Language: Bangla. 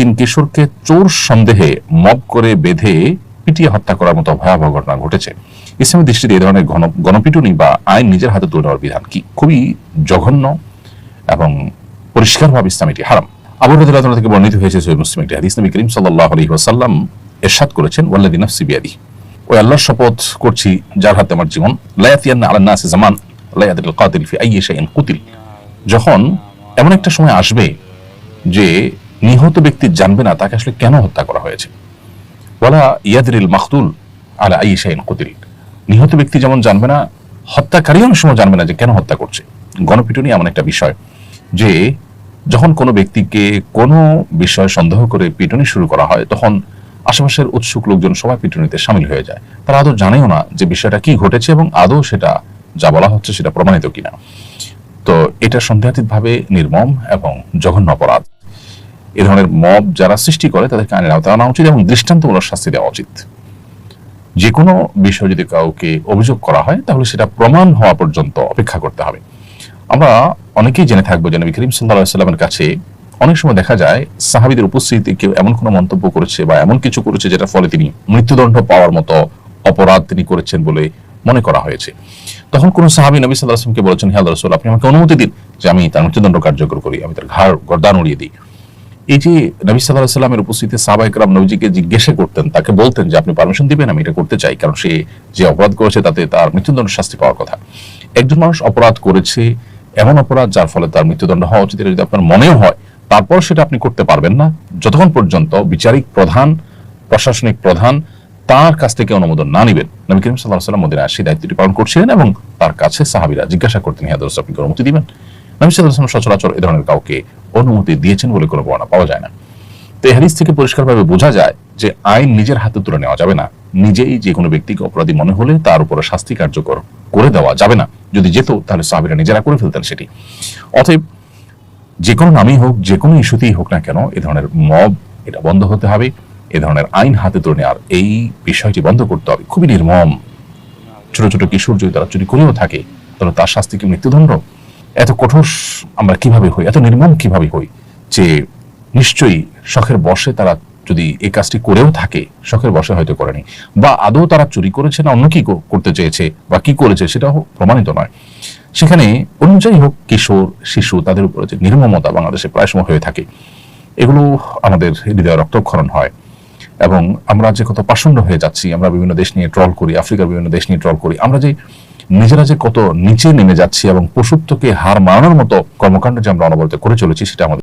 তিন কিশোরকে চোর সন্দেহে মব করে বেঁধে পিটিয়ে হত্যা করার মতো ভয়াবহ ঘটনা ঘটেছে। ইসলামী দৃষ্টিতে এই ধরনের গণ- গণপিটুনি বা আইন নিজের হাতে তুলে নেওয়ার বিধান কি? খুবই জঘন্য এবং পরিষ্কারভাবে ইসলাম হারাম। থেকে বর্ণিত হয়েছে মুসলিম একটি হাদিস। নবী করিম সাল্লাল্লাহু আলাইহি ওয়াসাল্লাম করেছেন, ওয়াল্লাযী নাফসি ওই আল্লাহর শপথ করছি, যার হাতে আমার জীবন। লা আলান জামান ফি কুতিল। যখন এমন একটা সময় আসবে যে নিহত ব্যক্তি জানবে না, তাকে আসলে কেন হত্যা করা হয়েছে। বলা ইয়াদরিল মাকতুল আলা আইয়ি শাইইন কুতিল। নিহত ব্যক্তি যেমন জানবে না হত্যাকারী অনেক সময় জানবে না যে কেন হত্যা করছে। গণপিটুনি এমন একটা বিষয় যে যখন কোনো ব্যক্তিকে কোনো বিষয় সন্দেহ করে পিটুনি শুরু করা হয়, তখন আশেপাশের উৎসুক লোকজন সবাই পিটুনিতে সামিল হয়ে যায়। তারা আদৌ জানেও না যে বিষয়টা কি ঘটেছে এবং আদৌ সেটা যা বলা হচ্ছে সেটা প্রমাণিত কিনা। তো এটা সন্দেহাতীতভাবে নির্মম এবং জঘন্য অপরাধ। এ ধরনের মব যারা সৃষ্টি করে তাদেরকে আইনের আওতায় আনা উচিত এবং দৃষ্টান্তমূলক শাস্তি দেওয়া উচিত। যে কোনো বিষয় যদি কাউকে অভিযোগ করা হয়, তাহলে সেটা প্রমাণ হওয়া পর্যন্ত অপেক্ষা করতে হবে। আমরা অনেকেই জেনে থাকব যে নবী করিম সাল্লাহ সাল্লামের কাছে অনেক সময় দেখা যায় সাহাবিদের উপস্থিতিতে কেউ এমন কোনো মন্তব্য করেছে বা এমন কিছু করেছে যেটা ফলে তিনি মৃত্যুদণ্ড পাওয়ার মতো অপরাধ তিনি করেছেন বলে মনে করা হয়েছে। তখন কোন সাহাবি নবী সাল্লাহ আসলামকে বলেছেন হ্যাঁ রাসূল, আপনি আমাকে অনুমতি দিন যে আমি তার মৃত্যুদণ্ড কার্যকর করি, আমি তার ঘাড়, গর্দান উড়িয়ে দিই। এই যে নবী সাল্লাহ সাল্লামের উপস্থিতিতে সাহাবা একরাম নবীজিকে জিজ্ঞাসা করতেন, তাকে বলতেন যে, আপনি পারমিশন দিবেন? আমি এটা করতে চাই। কারণ সে যে অপরাধ করেছে, তাতে তার মৃত্যুদণ্ড শাস্তি পাওয়ার কথা। একজন মানুষ অপরাধ করেছে এমন অপরাধ যার ফলে তার মৃত্যুদণ্ড হওয়া উচিত যদি আপনার মনেও হয়, তারপর সেটা আপনি করতে পারবেন না। যতক্ষণ পর্যন্ত বিচারিক প্রধান, প্রশাসনিক প্রধান তার কাছ থেকে অনুমোদন না নিবেন, নবী করিম সাল্লাহ সাল্লাম মদিনা সেই দায়িত্বটি পালন করছিলেন এবং তার কাছে সাহাবিরা জিজ্ঞাসা করতেন হিয়াদ আপনি অনুমতি দিবেন? নবী সচরাচর এ ধরনের কাউকে অনুমতি দিয়েছেন বলে কোনো বর্ণনা পাওয়া যায় না। তো এই থেকে পরিষ্কারভাবে বোঝা যায় যে আইন নিজের হাতে তুলে নেওয়া যাবে না। নিজেই যে কোনো ব্যক্তিকে অপরাধী মনে হলে তার উপরে শাস্তি কার্যকর করে দেওয়া যাবে না। যদি যেত, তাহলে সাহাবিরা নিজেরা করে ফেলতেন সেটি। অতএব যে কোনো নামই হোক, যে কোনো ইস্যুতেই হোক না কেন এ ধরনের মব, এটা বন্ধ হতে হবে। এ ধরনের আইন হাতে তুলে নেওয়ার এই বিষয়টি বন্ধ করতে হবে। খুবই নির্মম। ছোট ছোট কিশোর যদি তারা চুরি করেও থাকে, তাহলে তার শাস্তি কি মৃত্যুদণ্ড? এত কঠোর আমরা কীভাবে হই? এত নির্মম কীভাবে হই যে নিশ্চয়ই শখের বসে তারা যদি এই কাজটি করেও থাকে, শখের বসে হয়তো করেনি। বা আদৌ তারা চুরি করেছে না অন্য কি করতে চেয়েছে বা কি করেছে সেটাও প্রমাণিত নয়। সেখানে অনুযায়ী হোক কিশোর, শিশু, তাদের উপরে যে নির্মমতা বাংলাদেশে প্রায় সময় হয়ে থাকে, এগুলো আমাদের হৃদয় রক্তক্ষরণ হয়। এবং আমরা যে কত পাষণ্ড হয়ে যাচ্ছি, আমরা বিভিন্ন দেশ নিয়ে ট্রল করি, আফ্রিকার বিভিন্ন দেশ নিয়ে ট্রল করি, আমরা যে নিজেরা যে কত নিচে নেমে যাচ্ছি এবং পশুত্বকে হার মানানোর মতো কর্মকাণ্ড যে আমরা অনবরত করে চলেছি, সেটা আমাদের